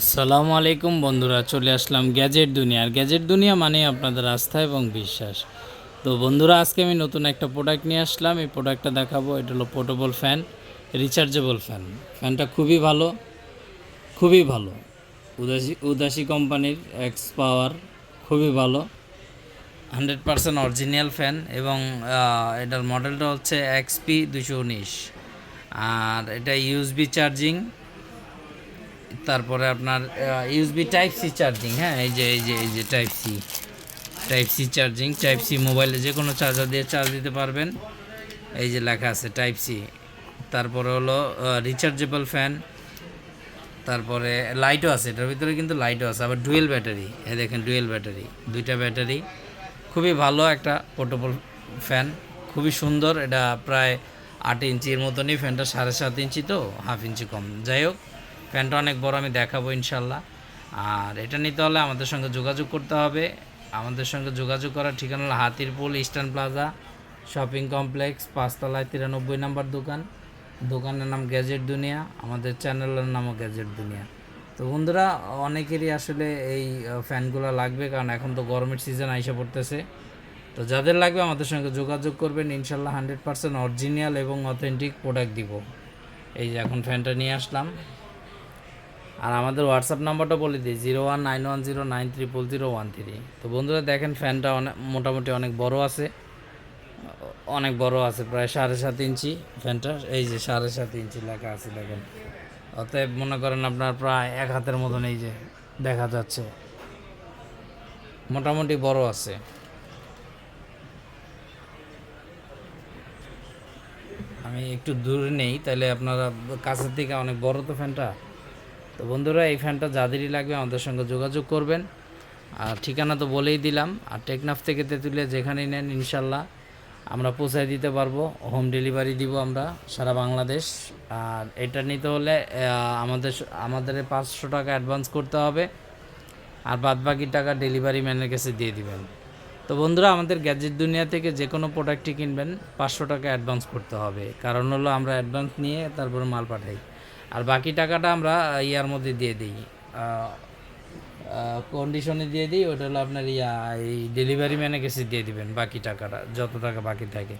আসসালামু আলাইকুম বন্ধুরা, চলে আসলাম গ্যাজেট দুনিয়া। আর গ্যাজেট দুনিয়া মানে আপনাদের আস্থা এবং বিশ্বাস। তো বন্ধুরা, আজকে আমি নতুন একটা প্রোডাক্ট নিয়ে আসলাম। এই প্রোডাক্টটা দেখাবো। এটা হলো পোর্টেবল ফ্যান রিচার্জেবল ফ্যান ফ্যানটা খুবই ভালো খুবই ভালো। উদাসী উদাসী কোম্পানির এক্স পাওয়ার খুবই ভালো। হান্ড্রেড পারসেন্ট অরিজিনাল ফ্যান এবং এটার মডেলটা হচ্ছে এক্সপি দুশো উনিশ। আর এটা ইউএসবি চার্জিং তারপরে আপনার ইউএসবি টাইপ সি চার্জিং হ্যাঁ এই যে এই যে এই যে type C type C charging type C মোবাইলে যে কোনো চার্জার দিয়ে চার্জ দিতে পারবেন। এই যে লেখা আছে টাইপ সি তারপরে হলো রিচার্জেবল ফ্যান তারপরে লাইটও আছে, এটার ভিতরে কিন্তু লাইটও আছে, আবার ডুয়েল ব্যাটারি এই দেখেন ডুয়েল ব্যাটারি দুইটা ব্যাটারি খুবই ভালো একটা পোর্টেবল ফ্যান খুবই সুন্দর, এটা প্রায় আট ইঞ্চির মতনই ফ্যানটা সাড়ে সাত ইঞ্চি তো, হাফ ইঞ্চি কম। যাই হোক ফ্যানটা অনেক বড়, আমি দেখাবো ইনশাল্লাহ। আর এটা নিতে হলে আমাদের সঙ্গে যোগাযোগ করতে হবে। আমাদের সঙ্গে যোগাযোগ করার ঠিকানা হলো Hatirpool Eastern Plaza, shopping complex, পাঁচতলায় তিরানব্বই নাম্বার দোকান। দোকানের নাম গ্যাজেট দুনিয়া, আমাদের চ্যানেলের নামও গ্যাজেট দুনিয়া। তো বন্ধুরা, অনেকেরই আসলে এই ফ্যানগুলো লাগবে, কারণ এখন তো গরমের সিজন আইসা পড়তেছে। তো যাদের লাগবে আমাদের সঙ্গে যোগাযোগ করবেন, ইনশাল্লাহ হান্ড্রেড পার্সেন্ট অরিজিনাল এবং অথেন্টিক প্রোডাক্ট দিব। এই যে এখন ফ্যানটা নিয়ে আসলাম। আর আমাদের হোয়াটসঅ্যাপ নাম্বারটা বলে দিই, zero one nine one zero nine triple zero one three. তো বন্ধুরা, দেখেন ফ্যানটা অনেক মোটামুটি অনেক বড় আছে। অনেক বড় আছে, প্রায় সাড়ে সাত ইঞ্চি ফ্যানটা। এই যে সাড়ে সাত ইঞ্চি লেখা আছে, দেখেন। অতএব মনে করেন আপনার প্রায় এক হাতের মতন এই যে দেখা যাচ্ছে। মোটামুটি বড় আছে। আমি একটু দূরে নেই তাহলে আপনারা কাছের থেকে অনেক বড় তো ফ্যানটা? তো বন্ধুরা, এই ফ্যানটা যাদেরই লাগবে আমাদের সঙ্গে যোগাযোগ করবেন। আর ঠিকানা তো বলেই দিলাম, আর টেকনাফ থেকে তেঁতুলিয়া যেখানেই নেন, ইনশাল্লাহ আমরা পৌঁছায় দিতে পারব। হোম ডেলিভারি দিব আমরা সারা বাংলাদেশ। আর এটা নিতে হলে আমাদের আমাদের পাঁচশো টাকা অ্যাডভান্স করতে হবে। আর বাদ বাকি টাকা ডেলিভারি ম্যানের কাছে দিয়ে দিবেন। তো বন্ধুরা, আমাদের গ্যাজেট দুনিয়া থেকে যে কোনো প্রোডাক্টই কিনবেন, পাঁচশো টাকা অ্যাডভান্স করতে হবে। কারণ হলো আমরা অ্যাডভান্স নিয়ে তারপরে মাল পাঠাই। আর বাকি টাকাটা আমরা ইয়ার মধ্যে দিয়ে দিই। কন্ডিশনে দিয়ে দিই, ওটা হলো আপনার ইয়া, এই ডেলিভারি ম্যানের কাছে দিয়ে দিবেন বাকি টাকাটা, যত টাকা বাকি থাকে।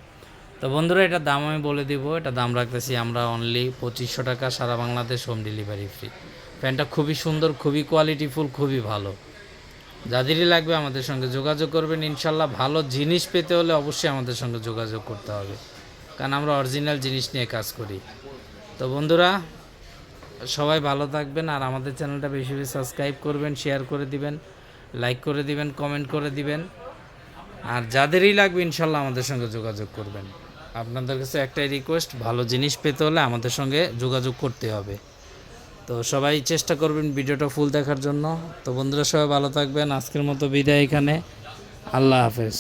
তো বন্ধুরা, এটা দাম আমি বলে দিব, এটা দাম রাখতেছি আমরা অনলি পঁচিশশো টাকা, সারা বাংলাদেশ হোম ডেলিভারি ফ্রি প্যান্টটা খুবই সুন্দর, খুবই কোয়ালিটিফুল খুবই ভালো। যাদেরই লাগবে আমাদের সঙ্গে যোগাযোগ করবেন, ইনশাল্লাহ ভালো জিনিস পেতে হলে অবশ্যই আমাদের সঙ্গে যোগাযোগ করতে হবে। কারণ আমরা অরিজিনাল জিনিস নিয়ে কাজ করি। তো বন্ধুরা সবাই ভালো থাকবেন আর আমাদের চ্যানেলটা বেশি বেশি সাবস্ক্রাইব করবেন শেয়ার করে দিবেন লাইক করে দিবেন কমেন্ট করে দিবেন। আর যাদেরই লাগবে ইনশাল্লাহ আমাদের সঙ্গে যোগাযোগ করবেন। আপনাদের কাছে একটাই রিকোয়েস্ট ভালো জিনিস পেতে হলে আমাদের সঙ্গে যোগাযোগ করতে হবে। তো সবাই চেষ্টা করবেন ভিডিওটা ফুল দেখার জন্য। তো বন্ধুরা সবাই ভালো থাকবেন। আজকের মতো বিদায় এখানে। আল্লাহ হাফেজ।